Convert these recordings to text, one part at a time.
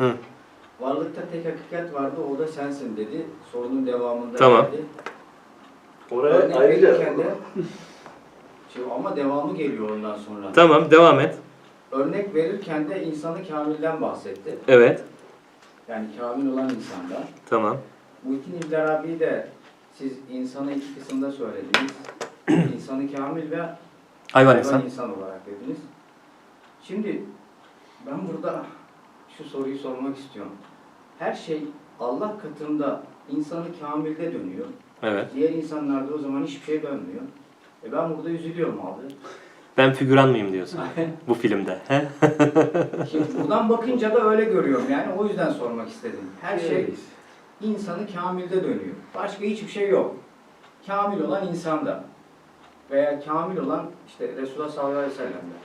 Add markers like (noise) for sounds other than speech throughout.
Hı. Varlıkta tek hakikat vardı, o da sensin dedi. Sorunun devamında Tamam. geldi. Oraya Örnek ayrıca verirken de, (laughs) Şimdi ama devamı geliyor ondan sonra. Tamam devam et. Örnek verirken de insanı kamilden bahsetti. Evet. Yani kamil olan insanlar. Tamam. Muhittin İbn Arabi de siz insanı iki kısımda söylediniz. (clears throat) insanı kamil ve hayvan insan. insan olarak dediniz. Şimdi ben burada şu soruyu sormak istiyorum. Her şey Allah katında insanı kamilde dönüyor. Evet. Diğer insanlarda o zaman hiçbir şey dönmüyor. E ben burada üzülüyorum abi. Ben figüran mıyım diyorsun (laughs) bu filmde. He? (laughs) Şimdi buradan bakınca da öyle görüyorum yani o yüzden sormak istedim. Her şey insanı kamilde dönüyor. Başka hiçbir şey yok. Kamil olan insanda veya kamil olan işte Resulullah sallallahu aleyhi ve sellem'de.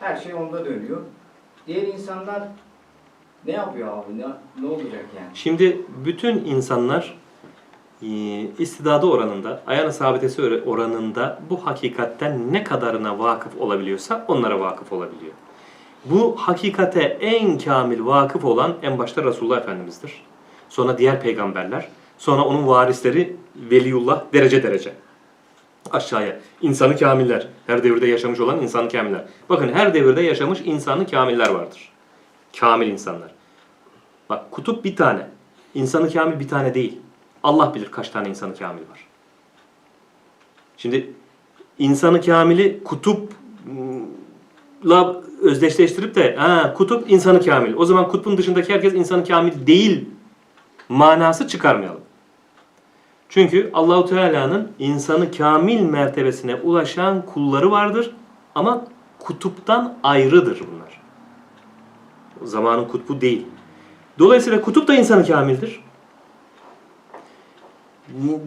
Her şey onda dönüyor. Diğer insanlar ne yapıyor abi? Ne, ne olacak yani? Şimdi bütün insanlar e, istidadı oranında, ayağına sabitesi oranında bu hakikatten ne kadarına vakıf olabiliyorsa onlara vakıf olabiliyor. Bu hakikate en kamil vakıf olan en başta Resulullah Efendimiz'dir. Sonra diğer peygamberler, sonra onun varisleri Veliullah derece derece. Aşağıya. İnsanı kamiller. Her devirde yaşamış olan insanı kamiller. Bakın her devirde yaşamış insanı kamiller vardır. Kamil insanlar. Bak kutup bir tane. İnsanı kamil bir tane değil. Allah bilir kaç tane insanı kamil var. Şimdi insanı kamili kutupla özdeşleştirip de ha, kutup insanı kamil. O zaman kutbun dışındaki herkes insanı kamil değil manası çıkarmayalım. Çünkü Allahu Teala'nın insanı kamil mertebesine ulaşan kulları vardır ama kutuptan ayrıdır bunlar. Zamanın kutbu değil. Dolayısıyla kutup da insanı kamildir.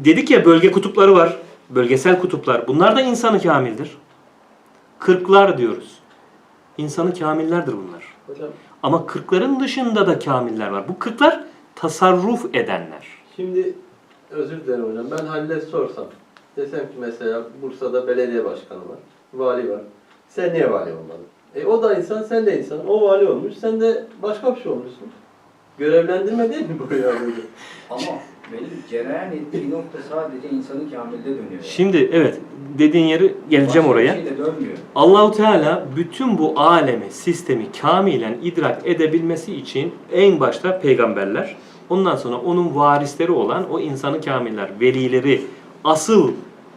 Dedik ya bölge kutupları var. Bölgesel kutuplar. Bunlar da insanı kamildir. Kırklar diyoruz. İnsanı kamillerdir bunlar. Hocam Ama kırkların dışında da kamiller var. Bu kırklar tasarruf edenler. şimdi özür dilerim hocam. Ben Halil'e sorsam. Desem ki mesela Bursa'da belediye başkanı var. Vali var. Sen niye vali olmadın? E o da insan, sen de insan. O vali olmuş, sen de başka bir şey olmuşsun. Görevlendirme değil (laughs) mi bu ya hocam? Ama benim cereyan ettiği nokta sadece insanı kamilde dönüyor. yani. Şimdi evet dediğin yeri geleceğim Başka oraya. Bir şey de dönmüyor. Allahu Teala bütün bu alemi, sistemi kamilen idrak edebilmesi için en başta peygamberler, ondan sonra onun varisleri olan o insanı kamiller, velileri, asıl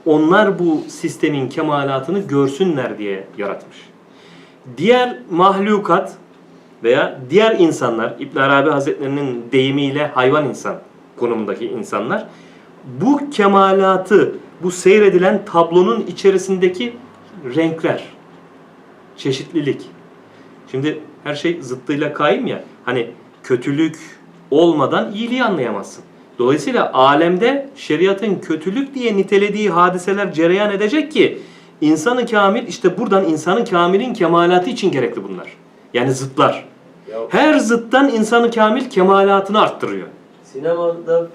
onlar bu sistemin kemalatını görsünler diye yaratmış. Diğer mahlukat veya diğer insanlar, İbn Arabi Hazretlerinin deyimiyle hayvan insan konumundaki insanlar, bu kemalatı, bu seyredilen tablonun içerisindeki renkler, çeşitlilik. Şimdi her şey zıttıyla kaim ya. Hani kötülük olmadan iyiliği anlayamazsın. Dolayısıyla alemde şeriatın kötülük diye nitelediği hadiseler cereyan edecek ki insanı kamil işte buradan insanı kamilin kemalatı için gerekli bunlar. Yani zıtlar. Her zıttan insanı kamil kemalatını arttırıyor. sinemada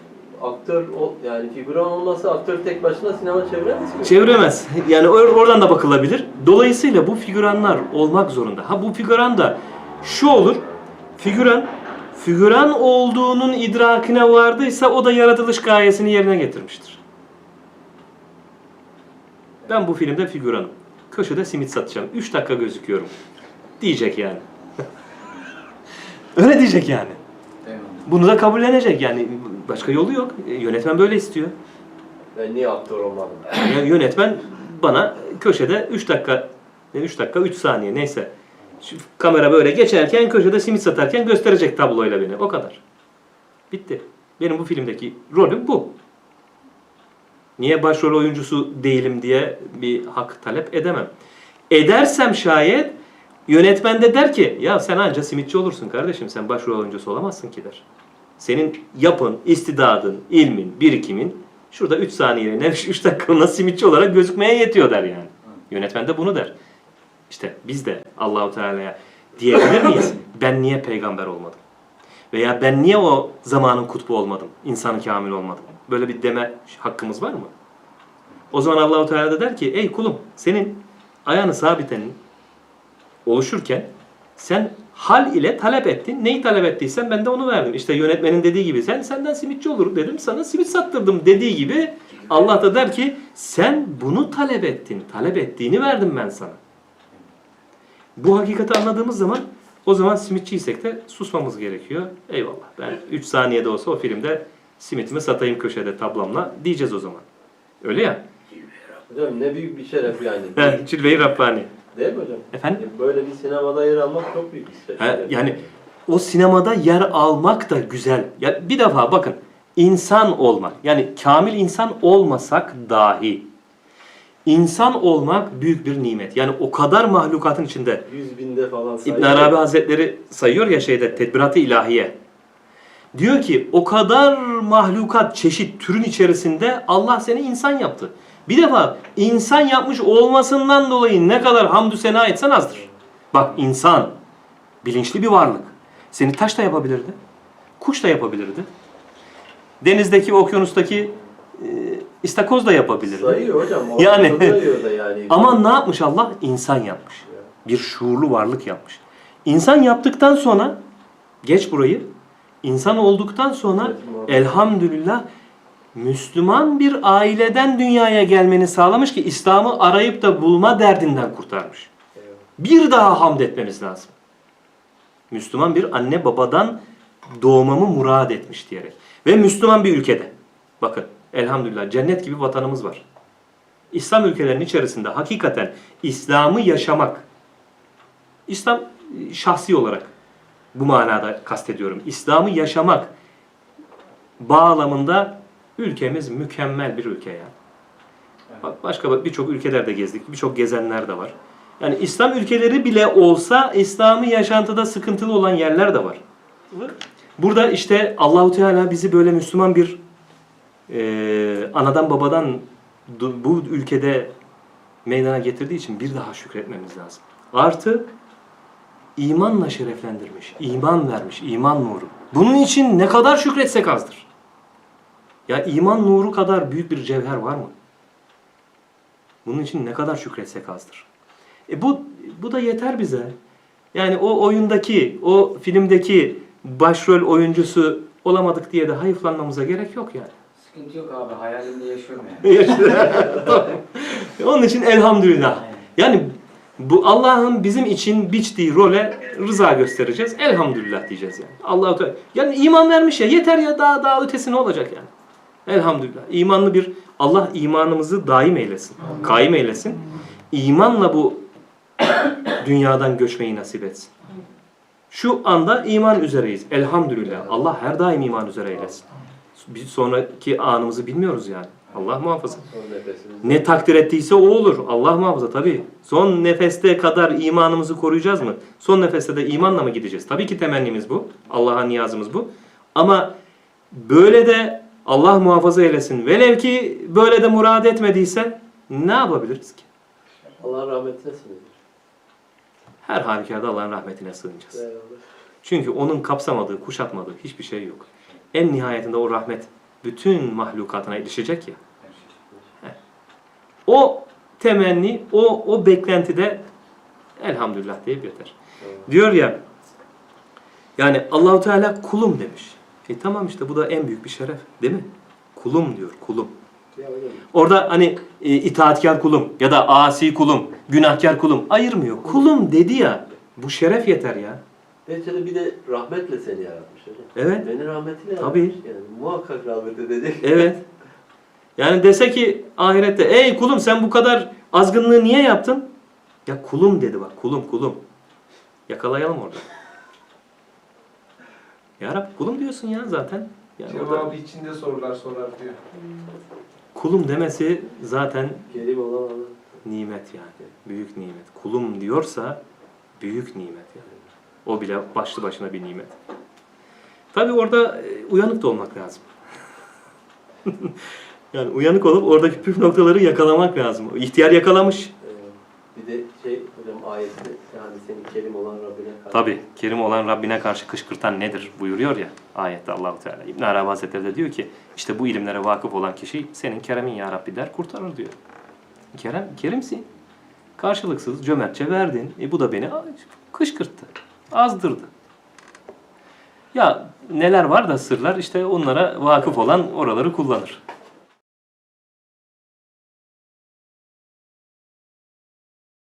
aktör ol- yani figüran olmasa aktör tek başına sinema çeviremez mi? Çeviremez. Yani or- oradan da bakılabilir. Dolayısıyla bu figüranlar olmak zorunda. Ha bu figüran da şu olur. Figüran figüran olduğunun idrakine vardıysa o da yaratılış gayesini yerine getirmiştir. Ben bu filmde figüranım. Köşede simit satacağım. 3 dakika gözüküyorum. Diyecek yani. Öyle diyecek yani. Bunu da kabullenecek yani. Başka yolu yok. E, Yönetmen böyle istiyor. Ben niye aktör olmadım? Yani yönetmen bana köşede 3 dakika, 3 dakika 3 saniye neyse. Şu kamera böyle geçerken köşede simit satarken gösterecek tabloyla beni. O kadar. Bitti. Benim bu filmdeki rolüm bu. Niye başrol oyuncusu değilim diye bir hak talep edemem. Edersem şayet yönetmen de der ki ya sen anca simitçi olursun kardeşim sen başrol oyuncusu olamazsın ki der. Senin yapın, istidadın, ilmin, birikimin şurada 3 saniyeliğine 3 dakikalığına simitçi olarak gözükmeye yetiyor der yani. Yönetmen de bunu der. İşte biz de Allahu Teala'ya diyebilir miyiz? (laughs) Ben niye peygamber olmadım? Veya ben niye o zamanın kutbu olmadım? İnsanı kamil olmadım? Böyle bir deme hakkımız var mı? O zaman Allahu Teala da der ki ey kulum senin ayağını sabitenin oluşurken sen hal ile talep ettin. Neyi talep ettiysen ben de onu verdim. İşte yönetmenin dediği gibi sen senden simitçi olur dedim. Sana simit sattırdım dediği gibi Allah da der ki sen bunu talep ettin. Talep ettiğini verdim ben sana. Bu hakikati anladığımız zaman o zaman simitçiysek de susmamız gerekiyor. Eyvallah. Ben 3 saniyede olsa o filmde simitimi satayım köşede tablamla diyeceğiz o zaman. Öyle ya. Hocam ne büyük bir şeref yani. Cilve-i Rabbani. Değil mi hocam? Efendim? Böyle bir sinemada yer almak çok büyük bir. Ha, yani o sinemada yer almak da güzel. Ya bir defa bakın insan olmak yani kamil insan olmasak dahi insan olmak büyük bir nimet. Yani o kadar mahlukatın içinde Yüz binde falan İbn Arabi Hazretleri sayıyor ya şeyde Tedbirat-ı İlahiye. Diyor ki o kadar mahlukat çeşit türün içerisinde Allah seni insan yaptı. Bir defa insan yapmış olmasından dolayı ne kadar hamdü sena etsen azdır. Bak insan bilinçli bir varlık. Seni taş da yapabilirdi. Kuş da yapabilirdi. Denizdeki, okyanustaki e, istakoz da yapabilirdi. Sayıyor hocam. (laughs) Yani- da yani. Ama ne yapmış Allah? İnsan yapmış. Bir şuurlu varlık yapmış. İnsan yaptıktan sonra geç burayı. İnsan olduktan sonra elhamdülillah Müslüman bir aileden dünyaya gelmeni sağlamış ki İslam'ı arayıp da bulma derdinden kurtarmış. Bir daha hamd etmemiz lazım. Müslüman bir anne babadan doğmamı murad etmiş diyerek. Ve Müslüman bir ülkede. Bakın elhamdülillah cennet gibi vatanımız var. İslam ülkelerinin içerisinde hakikaten İslam'ı yaşamak, İslam şahsi olarak bu manada kastediyorum. İslam'ı yaşamak bağlamında ülkemiz mükemmel bir ülke yani. Bak başka birçok ülkelerde gezdik. Birçok gezenler de var. Yani İslam ülkeleri bile olsa İslami yaşantıda sıkıntılı olan yerler de var. Burada işte Allahu Teala bizi böyle Müslüman bir e, anadan babadan bu ülkede meydana getirdiği için bir daha şükretmemiz lazım. Artı imanla şereflendirmiş, iman vermiş, iman nuru. Bunun için ne kadar şükretsek azdır. Ya iman nuru kadar büyük bir cevher var mı? Bunun için ne kadar şükretsek azdır. E bu bu da yeter bize. Yani o oyundaki, o filmdeki başrol oyuncusu olamadık diye de hayıflanmamıza gerek yok yani. Sıkıntı yok abi hayalimde yaşıyorum yani. (laughs) Tamam. Onun için elhamdülillah. Yani bu Allah'ın bizim için biçtiği role rıza göstereceğiz. Elhamdülillah diyeceğiz yani. Allahu Teala. Yani iman vermiş ya yeter ya daha daha ötesi ne olacak yani? Elhamdülillah. İmanlı bir Allah imanımızı daim eylesin. Kaim eylesin. İmanla bu dünyadan göçmeyi nasip etsin. Şu anda iman üzereyiz. Elhamdülillah. Allah her daim iman üzere eylesin. Bir sonraki anımızı bilmiyoruz yani. Allah muhafaza. Ne takdir ettiyse o olur. Allah muhafaza tabii. Son nefeste kadar imanımızı koruyacağız mı? Son nefeste de imanla mı gideceğiz? Tabii ki temennimiz bu. Allah'a niyazımız bu. Ama böyle de Allah muhafaza eylesin. Velev ki böyle de murad etmediyse ne yapabiliriz ki? Allah'ın rahmetine sığınır. Her halükarda Allah'ın rahmetine sığınacağız. Eyvallah. Çünkü onun kapsamadığı, kuşatmadığı hiçbir şey yok. En nihayetinde o rahmet bütün mahlukatına ilişecek ya. O temenni, o o beklentide elhamdülillah deyip yeter. Diyor ya yani Allahu Teala kulum demiş. E tamam işte bu da en büyük bir şeref, değil mi? Kulum diyor, kulum. Orada hani e, itaatkar kulum ya da asi kulum, günahkar kulum ayırmıyor. Kulum dedi ya. Bu şeref yeter ya. Neticede bir de rahmetle seni yaratmış hocam. Evet. Beni rahmetiyle Tabii. yaratmış. Yani muhakkak rahmet edecek. Evet. Yani dese ki ahirette ey kulum sen bu kadar azgınlığı niye yaptın? Ya kulum dedi bak kulum kulum. Yakalayalım orada. Ya Rab kulum diyorsun ya zaten. Yani orada Cevabı içinde sorular sorar diyor. kulum demesi zaten olan Allah. nimet yani. Büyük nimet. Kulum diyorsa büyük nimet yani. O bile başlı başına bir nimet. Tabi orada e, uyanık da olmak lazım. (laughs) yani uyanık olup oradaki püf noktaları yakalamak lazım. İhtiyar yakalamış. Bir de şey hocam ayette yani seni kerim olan Rabbine karşı. Tabi Kerim olan Rabbine karşı kışkırtan nedir buyuruyor ya ayette Allahu Teala. İbn Arabi Hazretleri de diyor ki işte bu ilimlere vakıf olan kişi senin keremin ya Rabbi der kurtarır diyor. Kerem, kerimsin. Karşılıksız cömertçe verdin. E bu da beni kışkırttı. azdırdı. Ya neler var da sırlar işte onlara vakıf olan oraları kullanır.